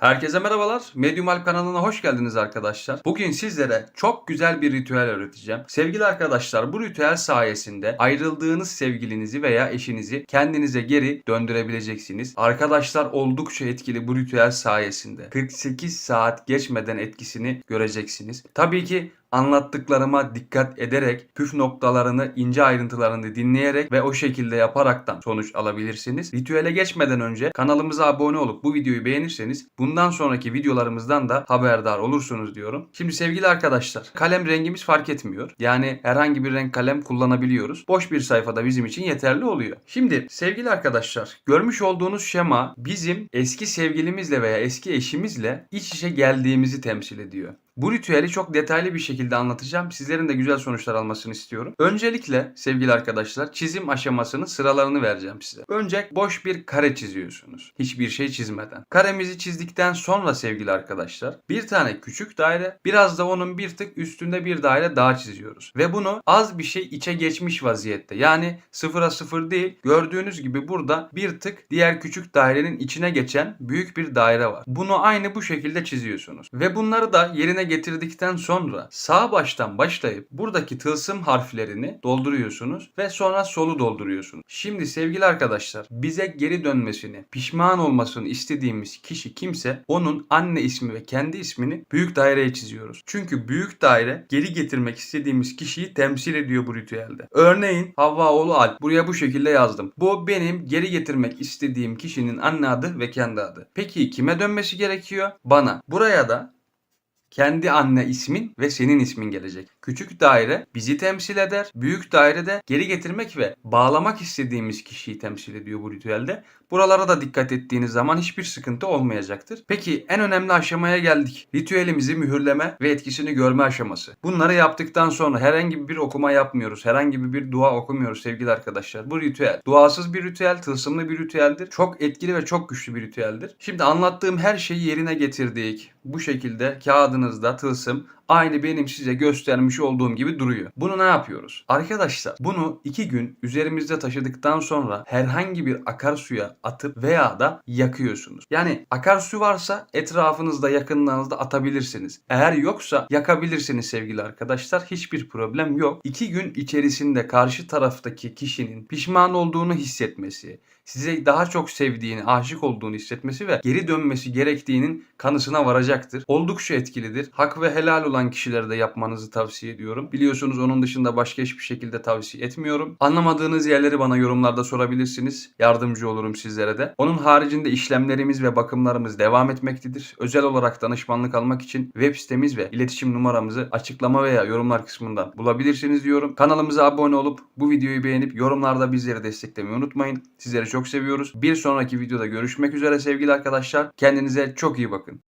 Herkese merhabalar. Medium Alp kanalına hoş geldiniz arkadaşlar. Bugün sizlere çok güzel bir ritüel öğreteceğim. Sevgili arkadaşlar bu ritüel sayesinde ayrıldığınız sevgilinizi veya eşinizi kendinize geri döndürebileceksiniz. Arkadaşlar oldukça etkili bu ritüel sayesinde. 48 saat geçmeden etkisini göreceksiniz. Tabii ki anlattıklarıma dikkat ederek püf noktalarını, ince ayrıntılarını dinleyerek ve o şekilde yaparaktan sonuç alabilirsiniz. Ritüele geçmeden önce kanalımıza abone olup bu videoyu beğenirseniz bundan sonraki videolarımızdan da haberdar olursunuz diyorum. Şimdi sevgili arkadaşlar kalem rengimiz fark etmiyor. Yani herhangi bir renk kalem kullanabiliyoruz. Boş bir sayfada bizim için yeterli oluyor. Şimdi sevgili arkadaşlar görmüş olduğunuz şema bizim eski sevgilimizle veya eski eşimizle iç içe geldiğimizi temsil ediyor. Bu ritüeli çok detaylı bir şekilde anlatacağım. Sizlerin de güzel sonuçlar almasını istiyorum. Öncelikle sevgili arkadaşlar çizim aşamasının sıralarını vereceğim size. Önce boş bir kare çiziyorsunuz. Hiçbir şey çizmeden. Karemizi çizdikten sonra sevgili arkadaşlar bir tane küçük daire biraz da onun bir tık üstünde bir daire daha çiziyoruz. Ve bunu az bir şey içe geçmiş vaziyette. Yani sıfıra sıfır değil gördüğünüz gibi burada bir tık diğer küçük dairenin içine geçen büyük bir daire var. Bunu aynı bu şekilde çiziyorsunuz. Ve bunları da yerine getirdikten sonra sağ baştan başlayıp buradaki tılsım harflerini dolduruyorsunuz ve sonra solu dolduruyorsunuz. Şimdi sevgili arkadaşlar bize geri dönmesini, pişman olmasını istediğimiz kişi kimse onun anne ismi ve kendi ismini büyük daireye çiziyoruz. Çünkü büyük daire geri getirmek istediğimiz kişiyi temsil ediyor bu ritüelde. Örneğin Havva oğlu Alp. Buraya bu şekilde yazdım. Bu benim geri getirmek istediğim kişinin anne adı ve kendi adı. Peki kime dönmesi gerekiyor? Bana. Buraya da kendi anne ismin ve senin ismin gelecek. Küçük daire bizi temsil eder. Büyük daire de geri getirmek ve bağlamak istediğimiz kişiyi temsil ediyor bu ritüelde. Buralara da dikkat ettiğiniz zaman hiçbir sıkıntı olmayacaktır. Peki en önemli aşamaya geldik. Ritüelimizi mühürleme ve etkisini görme aşaması. Bunları yaptıktan sonra herhangi bir okuma yapmıyoruz. Herhangi bir dua okumuyoruz sevgili arkadaşlar. Bu ritüel duasız bir ritüel, tılsımlı bir ritüeldir. Çok etkili ve çok güçlü bir ritüeldir. Şimdi anlattığım her şeyi yerine getirdik. Bu şekilde kağıdınızda tılsım aynı benim size göstermiş olduğum gibi duruyor. Bunu ne yapıyoruz? Arkadaşlar bunu iki gün üzerimizde taşıdıktan sonra herhangi bir akarsuya atıp veya da yakıyorsunuz. Yani akarsu varsa etrafınızda yakınlarınızda atabilirsiniz. Eğer yoksa yakabilirsiniz sevgili arkadaşlar. Hiçbir problem yok. İki gün içerisinde karşı taraftaki kişinin pişman olduğunu hissetmesi, size daha çok sevdiğini, aşık olduğunu hissetmesi ve geri dönmesi gerektiğinin kanısına varacaktır. Oldukça etkilidir. Hak ve helal olan kişilere de yapmanızı tavsiye ediyorum. Biliyorsunuz onun dışında başka hiçbir şekilde tavsiye etmiyorum. Anlamadığınız yerleri bana yorumlarda sorabilirsiniz. Yardımcı olurum sizlere de. Onun haricinde işlemlerimiz ve bakımlarımız devam etmektedir. Özel olarak danışmanlık almak için web sitemiz ve iletişim numaramızı açıklama veya yorumlar kısmından bulabilirsiniz diyorum. Kanalımıza abone olup bu videoyu beğenip yorumlarda bizleri desteklemeyi unutmayın. Sizleri çok seviyoruz. Bir sonraki videoda görüşmek üzere sevgili arkadaşlar. Kendinize çok iyi bakın.